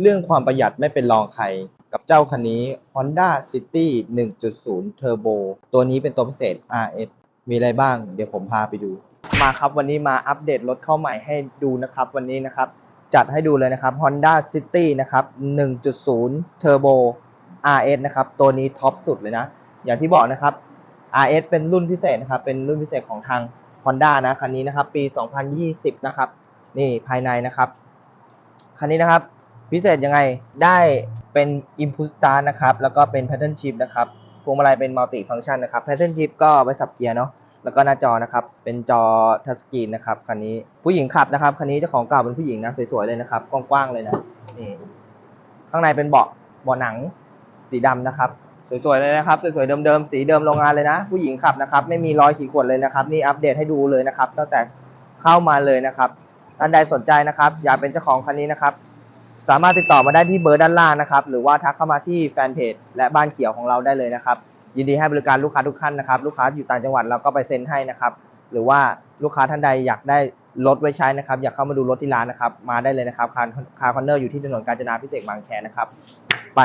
เรื่องความประหยัดไม่เป็นรองใคร กับเจ้าคันนี้ Honda City 1.0 Turbo ตัวนี้เป็นตัวพิเศษ RS มีอะไรบ้าง เดี๋ยวผมพาไปดู มาครับวันนี้มาอัปเดตรถเข้าใหม่ให้ดูนะครับวันนี้นะครับ จัดให้ดูเลยนะครับ Honda City นะครับ 1.0 Turbo RS นะครับ ตัวนี้ท็อปสุดเลยนะ อย่างที่บอกนะครับ RS เป็นรุ่นพิเศษนะครับ เป็นรุ่นพิเศษของทาง Honda นะคันนี้นะครับ ปี 2020 นะครับ นี่ภายในนะครับ คันนี้นะครับ พิเศษยังไงได้เป็น Input Start นะครับ แล้วก็เป็น Pattern Shift นะครับพวงมาลัยเป็น Multi Function นะครับ Pattern Shift ก็ไว้สับเกียร์เนาะแล้วก็หน้าจอนะครับ เป็นจอทัชสกรีนนะครับคันนี้ผู้หญิงขับนะครับคันนี้เจ้าของเก่าเป็นผู้หญิงนะสวยๆเลยนะครับกว้างๆเลยนะนี่ข้างในเป็นเบาะเบาะหนังสีดำนะครับ สวยๆเลยนะครับสวยๆเดิมๆสีเดิมโรงงานเลยนะ ผู้หญิงขับนะครับ ไม่มีรอยขีดข่วนเลยนะครับ นี่อัปเดตให้ดูเลยนะครับตั้งแต่เข้ามาเลยนะครับท่านใดสนใจนะครับ อยากเป็นเจ้าของคันนี้นะครับ สามารถติดต่อมาได้ที่เบอร์ด้านล่างนะครับ หรือว่าทักเข้ามาที่แฟนเพจและบ้านเขียวของเราได้เลยนะครับ ยินดีให้บริการลูกค้าทุกท่านนะครับ ลูกค้าอยู่ต่างจังหวัดเราก็ไปเซ็นให้นะครับ หรือว่าลูกค้าท่านใดอยากได้รถไว้ใช้นะครับ อยากเข้ามาดูรถที่ร้านนะครับ มาได้เลยนะครับ คาร์คอนเนอร์อยู่ที่ถนนกาญจนาพิเศษบางแคนะครับ ไป